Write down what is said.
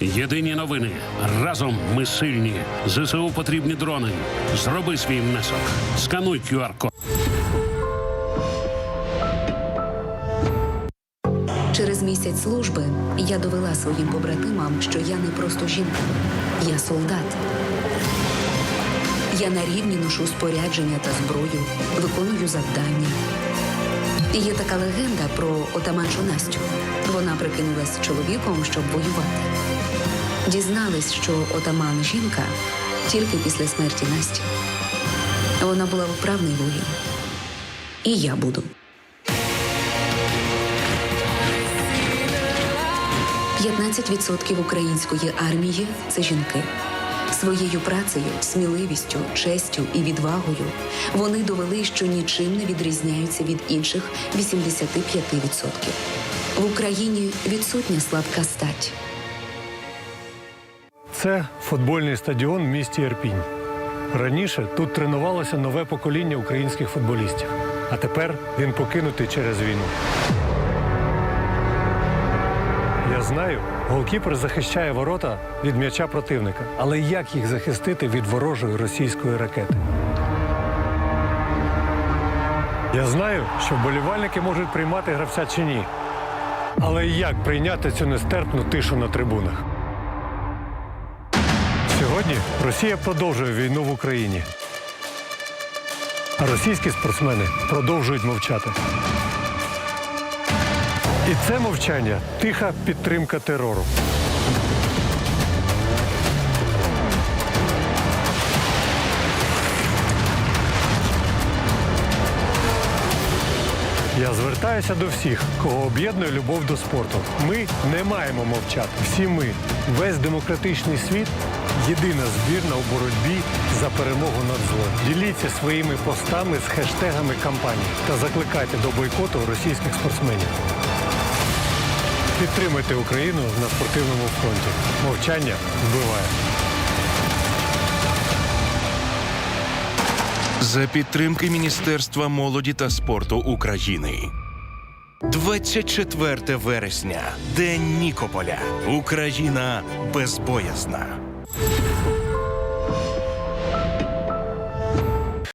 Єдині новини. Разом ми сильні. ЗСУ потрібні дрони. Зроби свій внесок. Скануй QR-код. Через місяць служби я довела своїм побратимам, що я не просто жінка, я солдат. Я на рівні ношу спорядження та зброю, виконую завдання. Є така легенда про отаманшу Настю. Вона прикинулась чоловіком, щоб воювати. Дізнались, що отаман жінка тільки після смерті Насті. Вона була вправний воїн. І я буду. 15% української армії це жінки. Своєю працею, сміливістю, честю і відвагою вони довели, що нічим не відрізняються від інших 85%. В Україні відсутня слабка стать. Це футбольний стадіон в місті Ірпінь. Раніше тут тренувалося нове покоління українських футболістів, а тепер він покинутий через війну. Я знаю, голкіпер захищає ворота від м'яча противника, але як їх захистити від ворожої російської ракети? Я знаю, що вболівальники можуть приймати гравця чи ні. Але як прийняти цю нестерпну тишу на трибунах? Сьогодні Росія продовжує війну в Україні. А російські спортсмени продовжують мовчати. І це мовчання тиха підтримка терору. Я звертаюся до всіх, кого об'єднує любов до спорту. Ми не маємо мовчати. Всі ми, весь демократичний світ, єдина збірна у боротьбі за перемогу над злом. Діліться своїми постами з хештегами кампанії та закликайте до бойкоту російських спортсменів. Підтримайте Україну на спортивному фронті. Мовчання вбиває. За підтримки Міністерства молоді та спорту України. 24 вересня. День Нікополя. Україна безбоязна.